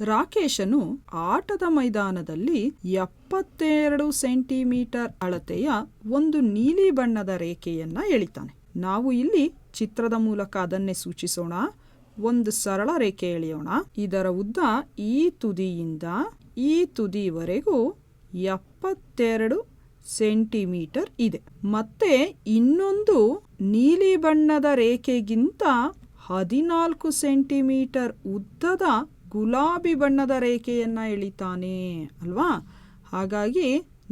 ರಾಕೇಶನು ಆಟದ ಮೈದಾನದಲ್ಲಿ ಎಪ್ಪತ್ತೆರಡು ಸೆಂಟಿಮೀಟರ್ ಅಳತೆಯ ಒಂದು ನೀಲಿ ಬಣ್ಣದ ರೇಖೆಯನ್ನ ಎಳಿತಾನೆ. ನಾವು ಇಲ್ಲಿ ಚಿತ್ರದ ಮೂಲಕ ಅದನ್ನೇ ಸೂಚಿಸೋಣ. ಒಂದು ಸರಳ ರೇಖೆ ಎಳೆಯೋಣ. ಇದರ ಉದ್ದ ಈ ತುದಿಯಿಂದ ಈ ತುದಿವರೆಗೂ ಎಪ್ಪತ್ತೆರಡು ಸೆಂಟಿಮೀಟರ್ ಇದೆ. ಮತ್ತೆ ಇನ್ನೊಂದು ನೀಲಿ ಬಣ್ಣದ ರೇಖೆಗಿಂತ ಹದಿನಾಲ್ಕು ಸೆಂಟಿಮೀಟರ್ ಉದ್ದದ ಗುಲಾಬಿ ಬಣ್ಣದ ರೇಖೆಯನ್ನು ಎಳಿತಾನೆ, ಅಲ್ವಾ? ಹಾಗಾಗಿ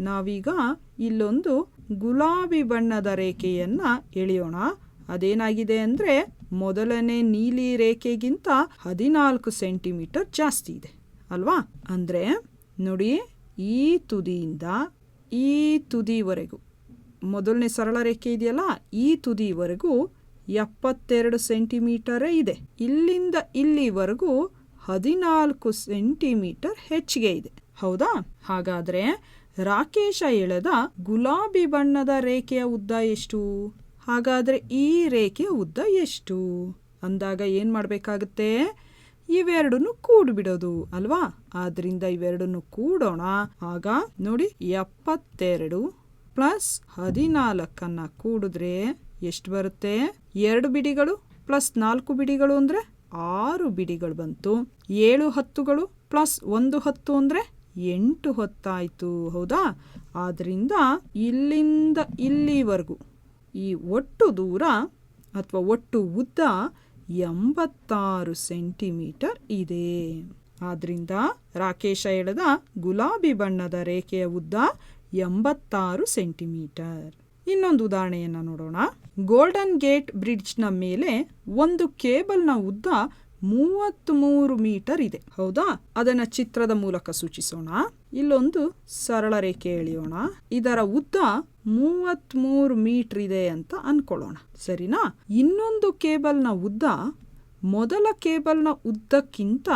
ನಾವೀಗ ಇಲ್ಲೊಂದು ಗುಲಾಬಿ ಬಣ್ಣದ ರೇಖೆಯನ್ನು ಎಳೆಯೋಣ. ಅದೇನಾಗಿದೆ ಅಂದರೆ ಮೊದಲನೇ ನೀಲಿ ರೇಖೆಗಿಂತ ಹದಿನಾಲ್ಕು ಸೆಂಟಿಮೀಟರ್ ಜಾಸ್ತಿ ಇದೆ, ಅಲ್ವಾ? ಅಂದರೆ ನೋಡಿ, ಈ ತುದಿಯಿಂದ ಈ ತುದಿವರೆಗೂ, ಮೊದಲನೇ ಸರಳ ರೇಖೆ ಇದೆಯಲ್ಲ, ಈ ತುದಿವರೆಗೂ ಎಪ್ಪತ್ತೆರಡು ಸೆಂಟಿಮೀಟರೇ ಇದೆ. ಇಲ್ಲಿಂದ ಇಲ್ಲಿವರೆಗೂ ಹದಿನಾಲ್ಕು ಸೆಂಟಿಮೀಟರ್ ಹೆಚ್ಚಿಗೆ ಇದೆ. ಹೌದಾ? ಹಾಗಾದ್ರೆ ರಾಕೇಶ ಎಳೆದ ಗುಲಾಬಿ ಬಣ್ಣದ ರೇಖೆಯ ಉದ್ದ ಎಷ್ಟು? ಹಾಗಾದ್ರೆ ಈ ರೇಖೆಯ ಉದ್ದ ಎಷ್ಟು? ಅಂದಾಗ ಏನ್ ಮಾಡಬೇಕಾಗುತ್ತೆ? ಇವೆರಡನ್ನು ಕೂಡ್ಬಿಡೋದು, ಅಲ್ವಾ? ಆದ್ರಿಂದ ಇವೆರಡನ್ನು ಕೂಡೋಣ. ಆಗ ನೋಡಿ, ಎಪ್ಪತ್ತೆರಡು ಪ್ಲಸ್ ಹದಿನಾಲ್ಕನ್ನ ಕೂಡಿದ್ರೆ ಎಷ್ಟು ಬರುತ್ತೆ? ಎರಡು ಬಿಡಿಗಳು ಪ್ಲಸ್ ನಾಲ್ಕು ಬಿಡಿಗಳು ಅಂದ್ರೆ ಆರು ಬಿಡಿಗಳು ಬಂತು. ಏಳು ಹತ್ತುಗಳು ಪ್ಲಸ್ ಒಂದು ಹತ್ತು ಅಂದರೆ ಎಂಟು ಹೊತ್ತಾಯಿತು. ಹೌದಾ? ಆದ್ದರಿಂದ ಇಲ್ಲಿಂದ ಇಲ್ಲಿವರೆಗೂ ಈ ಒಟ್ಟು ದೂರ ಅಥವಾ ಒಟ್ಟು ಉದ್ದ ಎಂಬತ್ತಾರು ಸೆಂಟಿಮೀಟರ್ ಇದೆ. ಆದ್ದರಿಂದ ರಾಕೇಶ ಎಳೆದ ಗುಲಾಬಿ ಬಣ್ಣದ ರೇಖೆಯ ಉದ್ದ ಎಂಬತ್ತಾರು ಸೆಂಟಿಮೀಟರ್. ಇನ್ನೊಂದು ಉದಾಹರಣೆಯನ್ನು ನೋಡೋಣ. ಗೋಲ್ಡನ್ ಗೇಟ್ ಬ್ರಿಡ್ಜ್ನ ಮೇಲೆ ಒಂದು ಕೇಬಲ್ನ ಉದ್ದ ಮೂವತ್ತ್ಮೂರು ಮೀಟರ್ ಇದೆ. ಹೌದಾ? ಅದನ್ನ ಚಿತ್ರದ ಮೂಲಕ ಸೂಚಿಸೋಣ. ಇಲ್ಲೊಂದು ಸರಳ ರೇಖೆ ಎಳೆಯೋಣ. ಇದರ ಉದ್ದ ಮೂವತ್ತ್ಮೂರು ಮೀಟರ್ ಇದೆ ಅಂತ ಅನ್ಕೊಳ್ಳೋಣ. ಸರಿನಾ? ಇನ್ನೊಂದು ಕೇಬಲ್ನ ಉದ್ದ ಮೊದಲ ಕೇಬಲ್ನ ಉದ್ದಕ್ಕಿಂತ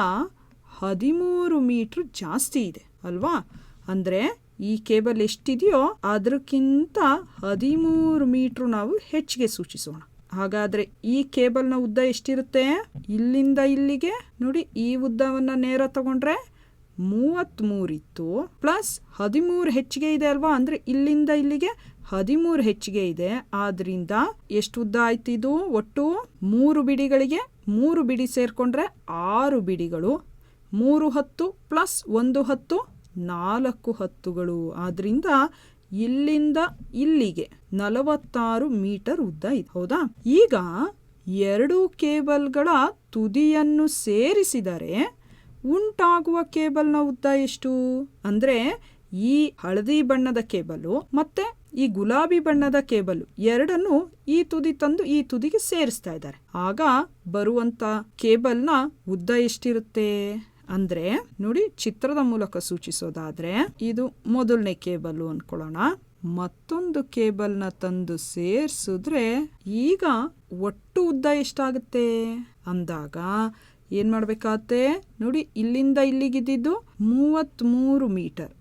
ಹದಿಮೂರು ಮೀಟರ್ ಜಾಸ್ತಿ ಇದೆ. ಅಲ್ವಾ? ಅಂದ್ರೆ ಈ ಕೇಬಲ್ ಎಷ್ಟಿದೆಯೋ ಅದಕ್ಕಿಂತ ಹದಿಮೂರು ಮೀಟರ್ ನಾವು ಹೆಚ್ಚಿಗೆ ಸೂಚಿಸೋಣ. ಹಾಗಾದ್ರೆ ಈ ಕೇಬಲ್ನ ಉದ್ದ ಎಷ್ಟಿರುತ್ತೆ? ಇಲ್ಲಿಂದ ಇಲ್ಲಿಗೆ? ನೋಡಿ, ಈ ಉದ್ದವನ್ನ ನೇರ ತಗೊಂಡ್ರೆ ಮೂವತ್ತ್ಮೂರಿತ್ತು ಪ್ಲಸ್ ಹದಿಮೂರು ಹೆಚ್ಚಿಗೆ ಇದೆ ಅಲ್ವಾ? ಅಂದ್ರೆ ಇಲ್ಲಿಂದ ಇಲ್ಲಿಗೆ ಹದಿಮೂರು ಹೆಚ್ಚಿಗೆ ಇದೆ. ಆದ್ರಿಂದ ಎಷ್ಟು ಉದ್ದ ಆಯ್ತು ಇದು? ಒಟ್ಟು ಮೂರು ಬಿಡಿಗಳಿಗೆ ಮೂರು ಬಿಡಿ ಸೇರ್ಕೊಂಡ್ರೆ ಆರು ಬಿಡಿಗಳು, ಮೂರು ಹತ್ತು ಪ್ಲಸ್ ಒಂದು ಹತ್ತು ನಾಲ್ಕು ಹತ್ತುಗಳು. ಆದ್ರಿಂದ ಇಲ್ಲಿಂದ ಇಲ್ಲಿಗೆ ನಲವತ್ತಾರು ಮೀಟರ್ ಉದ್ದ ಇದೆ. ಹೌದಾ? ಈಗ ಎರಡು ಕೇಬಲ್ಗಳ ತುದಿಯನ್ನು ಸೇರಿಸಿದರೆ ಉಂಟಾಗುವ ಕೇಬಲ್ನ ಉದ್ದ ಎಷ್ಟು? ಅಂದ್ರೆ ಈ ಹಳದಿ ಬಣ್ಣದ ಕೇಬಲು ಮತ್ತೆ ಈ ಗುಲಾಬಿ ಬಣ್ಣದ ಕೇಬಲ್ ಎರಡನ್ನು ಈ ತುದಿ ತಂದು ಈ ತುದಿಗೆ ಸೇರಿಸ್ತಾ ಇದ್ದಾರೆ. ಆಗ ಬರುವಂತ ಕೇಬಲ್ನ ಉದ್ದ ಎಷ್ಟಿರುತ್ತೆ? ಅಂದ್ರೆ ನೋಡಿ ಚಿತ್ರದ ಮೂಲಕ ಸೂಚಿಸೋದಾದ್ರೆ ಇದು ಮೊದಲನೇ ಕೇಬಲ್ ಅನ್ಕೊಳ್ಳೋಣ. ಮತ್ತೊಂದು ಕೇಬಲ್ನ ತಂದು ಸೇರ್ಸಿದ್ರೆ ಈಗ ಒಟ್ಟು ಉದ್ದ ಎಷ್ಟಾಗುತ್ತೆ? ಅಂದಾಗ ಏನ್ ಮಾಡ್ಬೇಕಾಗತ್ತೆ? ನೋಡಿ ಇಲ್ಲಿಂದ ಇಲ್ಲಿಗಿದ್ದು ಮೂವತ್ತ್ಮೂರು ಮೀಟರ್.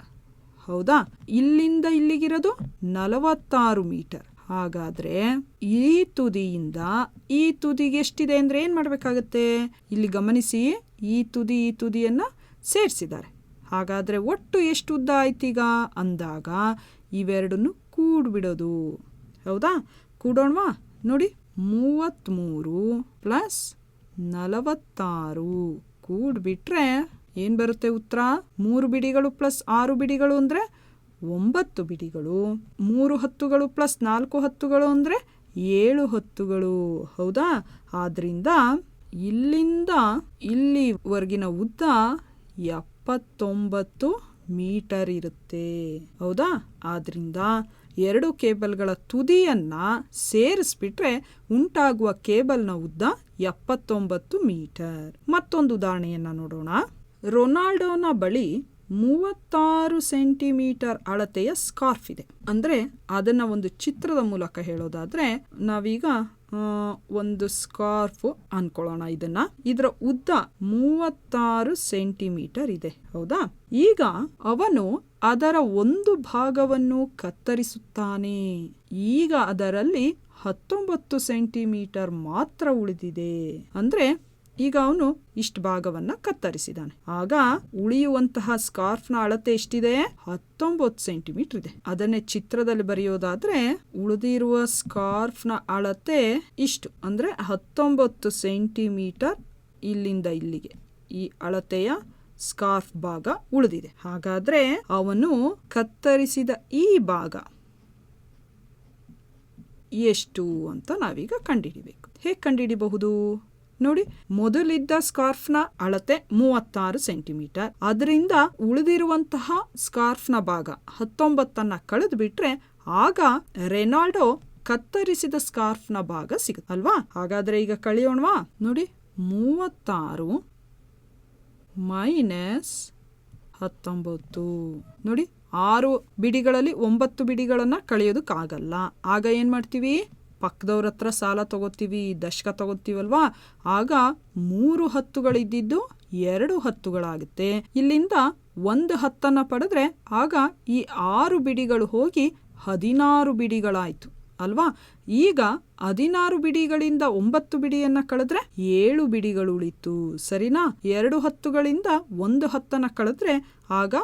ಹೌದಾ? ಇಲ್ಲಿಂದ ಇಲ್ಲಿಗಿರೋದು ನಲವತ್ತಾರು ಮೀಟರ್. ಹಾಗಾದ್ರೆ ಈ ತುದಿಯಿಂದ ಈ ತುದಿಗೆ ಎಷ್ಟಿದೆ ಅಂದ್ರೆ ಏನ್ ಮಾಡ್ಬೇಕಾಗತ್ತೆ? ಇಲ್ಲಿ ಗಮನಿಸಿ. ಈ ತುದಿ, ಈ ತುದಿಯನ್ನು ಸೇರಿಸಿದ್ದಾರೆ. ಹಾಗಾದರೆ ಒಟ್ಟು ಎಷ್ಟು ಉದ್ದ ಆಯ್ತೀಗ? ಅಂದಾಗ ಇವೆರಡನ್ನು ಕೂಡ್ಬಿಡೋದು. ಹೌದಾ? ಕೂಡೋಣವಾ? ನೋಡಿ ಮೂವತ್ತ್ಮೂರು ಪ್ಲಸ್ ನಲವತ್ತಾರು ಕೂಡ್ಬಿಟ್ರೆ ಏನು ಬರುತ್ತೆ ಉತ್ತರ? ಮೂರು ಬಿಡಿಗಳು ಪ್ಲಸ್ ಆರು ಬಿಡಿಗಳು ಅಂದರೆ ಒಂಬತ್ತು ಬಿಡಿಗಳು. ಮೂರು ಹತ್ತುಗಳು ಪ್ಲಸ್ ನಾಲ್ಕು ಹತ್ತುಗಳು ಅಂದರೆ ಏಳು ಹತ್ತುಗಳು. ಹೌದಾ? ಆದ್ರಿಂದ ಇಲ್ಲಿಂದ ಇಲ್ಲಿವರೆಗಿನ ಉದ್ದ ಎಪ್ಪತ್ತೊಂಬತ್ತು ಮೀಟರ್ ಇರುತ್ತೆ. ಹೌದಾ? ಆದ್ರಿಂದ ಎರಡು ಕೇಬಲ್ಗಳ ತುದಿಯನ್ನ ಸೇರಿಸ್ಬಿಟ್ರೆ ಉಂಟಾಗುವ ಕೇಬಲ್ನ ಉದ್ದ ಎಪ್ಪತ್ತೊಂಬತ್ತು ಮೀಟರ್. ಮತ್ತೊಂದು ಉದಾಹರಣೆಯನ್ನ ನೋಡೋಣ. ರೊನಾಲ್ಡೋನ ಬಳಿ ಮೂವತ್ತಾರು ಸೆಂಟಿಮೀಟರ್ ಅಳತೆಯ ಸ್ಕಾರ್ಫ್ ಇದೆ. ಅಂದ್ರೆ ಅದನ್ನ ಒಂದು ಚಿತ್ರದ ಮೂಲಕ ಹೇಳೋದಾದ್ರೆ ನಾವೀಗ ಒಂದು ಸ್ಕಾರ್ಫ್ ಅನ್ಕೊಳ್ಳೋಣ ಇದನ್ನ. ಇದರ ಉದ್ದ ಮೂವತ್ತಾರು ಸೆಂಟಿಮೀಟರ್ ಇದೆ. ಹೌದಾ? ಈಗ ಅವನು ಅದರ ಒಂದು ಭಾಗವನ್ನು ಕತ್ತರಿಸುತ್ತಾನೆ. ಈಗ ಅದರಲ್ಲಿ ಹತ್ತೊಂಬತ್ತು ಸೆಂಟಿಮೀಟರ್ ಮಾತ್ರ ಉಳಿದಿದೆ. ಅಂದ್ರೆ ಈಗ ಅವನು ಇಷ್ಟು ಭಾಗವನ್ನ ಕತ್ತರಿಸಿದಾನೆ. ಆಗ ಉಳಿಯುವಂತಹ ಸ್ಕಾರ್ಫ್ನ ಅಳತೆ ಎಷ್ಟಿದೆ? ಹತ್ತೊಂಬತ್ತು ಸೆಂಟಿಮೀಟರ್ ಇದೆ. ಅದನ್ನೇ ಚಿತ್ರದಲ್ಲಿ ಬರೆಯೋದಾದ್ರೆ ಉಳಿದಿರುವ ಸ್ಕಾರ್ಫ್ನ ಅಳತೆ ಇಷ್ಟು. ಅಂದ್ರೆ ಹತ್ತೊಂಬತ್ತು ಸೆಂಟಿಮೀಟರ್ ಇಲ್ಲಿಂದ ಇಲ್ಲಿಗೆ ಈ ಅಳತೆಯ ಸ್ಕಾರ್ಫ್ ಭಾಗ ಉಳಿದಿದೆ. ಹಾಗಾದ್ರೆ ಅವನು ಕತ್ತರಿಸಿದ ಈ ಭಾಗ ಎಷ್ಟು ಅಂತ ನಾವೀಗ ಕಂಡುಹಿಡಿಬೇಕು ಹೇಗೆ ಕಂಡುಹಿಡಿಬಹುದು ನೋಡಿ, ಮೊದಲಿದ್ದ ಸ್ಕಾರ್ಫ್ನ ಅಳತೆ ಮೂವತ್ತಾರು ಸೆಂಟಿಮೀಟರ್. ಅದರಿಂದ ಉಳಿದಿರುವಂತಹ ಸ್ಕಾರ್ಫ್ನ ಭಾಗ ಹತ್ತೊಂಬತ್ತನ್ನ ಕಳೆದು ಬಿಟ್ರೆ ಆಗ ರೆನಾಲ್ಡೋ ಕತ್ತರಿಸಿದ ಸ್ಕಾರ್ಫ್ನ ಭಾಗ ಸಿಗುತ್ತೆ ಅಲ್ವಾ? ಹಾಗಾದ್ರೆ ಈಗ ಕಳಿಯೋಣವಾ? ನೋಡಿ, ಮೂವತ್ತಾರು ಮೈನಸ್ ಹತ್ತೊಂಬತ್ತು. ನೋಡಿ, ಆರು ಬಿಡಿಗಳಲ್ಲಿ ಒಂಬತ್ತು ಬಿಡಿಗಳನ್ನ ಕಳೆಯೋದಕ್ಕಾಗಲ್ಲ. ಆಗ ಏನು ಮಾಡ್ತೀವಿ? ಪಕ್ಕದವ್ರ ಹತ್ರ ಸಾಲ ತಗೋತೀವಿ, ದಶಕ ತಗೋತೀವಲ್ವಾ? ಆಗ ಮೂರು ಹತ್ತುಗಳಿದ್ದಿದ್ದು ಎರಡು ಹತ್ತುಗಳಾಗುತ್ತೆ. ಇಲ್ಲಿಂದ ಒಂದು ಹತ್ತನ್ನು ಪಡೆದ್ರೆ ಆಗ ಈ ಆರು ಬಿಡಿಗಳು ಹೋಗಿ ಹದಿನಾರು ಬಿಡಿಗಳಾಯಿತು, ಅಲ್ವಾ? ಈಗ ಹದಿನಾರು ಬಿಡಿಗಳಿಂದ ಒಂಬತ್ತು ಬಿಡಿಯನ್ನ ಕಳೆದ್ರೆ ಏಳು ಬಿಡಿಗಳು ಉಳಿತು, ಸರಿನಾ? ಎರಡು ಹತ್ತುಗಳಿಂದ ಒಂದು ಹತ್ತನ್ನ ಕಳೆದ್ರೆ ಆಗ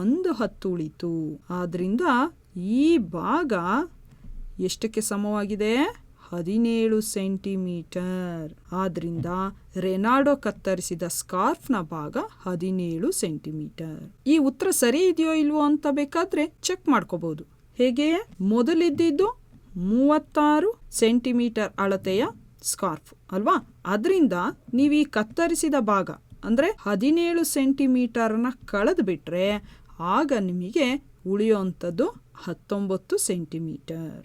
ಒಂದು ಹತ್ತು ಉಳಿತು. ಆದ್ರಿಂದ ಈ ಭಾಗ ಎಷ್ಟಕ್ಕೆ ಸಮವಾಗಿದೆ? ಹದಿನೇಳು ಸೆಂಟಿಮೀಟರ್. ಆದ್ರಿಂದ ರೆನಾಲ್ಡೋ ಕತ್ತರಿಸಿದ ಸ್ಕಾರ್ಫ್ನ ಭಾಗ ಹದಿನೇಳು ಸೆಂಟಿಮೀಟರ್. ಈ ಉತ್ತರ ಸರಿ ಇದೆಯೋ ಇಲ್ವೋ ಅಂತ ಬೇಕಾದ್ರೆ ಚೆಕ್ ಮಾಡ್ಕೋಬಹುದು ಹೇಗೆ? ಮೊದಲಿದ್ದಿದ್ದು ಮೂವತ್ತಾರು ಸೆಂಟಿಮೀಟರ್ ಅಳತೆಯ ಸ್ಕಾರ್ಫ್ ಅಲ್ವಾ? ಅದರಿಂದ ನೀವು ಈ ಕತ್ತರಿಸಿದ ಭಾಗ, ಅಂದರೆ ಹದಿನೇಳು ಸೆಂಟಿಮೀಟರ್ನ ಕಳೆದು ಬಿಟ್ರೆ ಆಗ ನಿಮಗೆ ಉಳಿಯುವಂಥದ್ದು ಹತ್ತೊಂಬತ್ತು ಸೆಂಟಿಮೀಟರ್.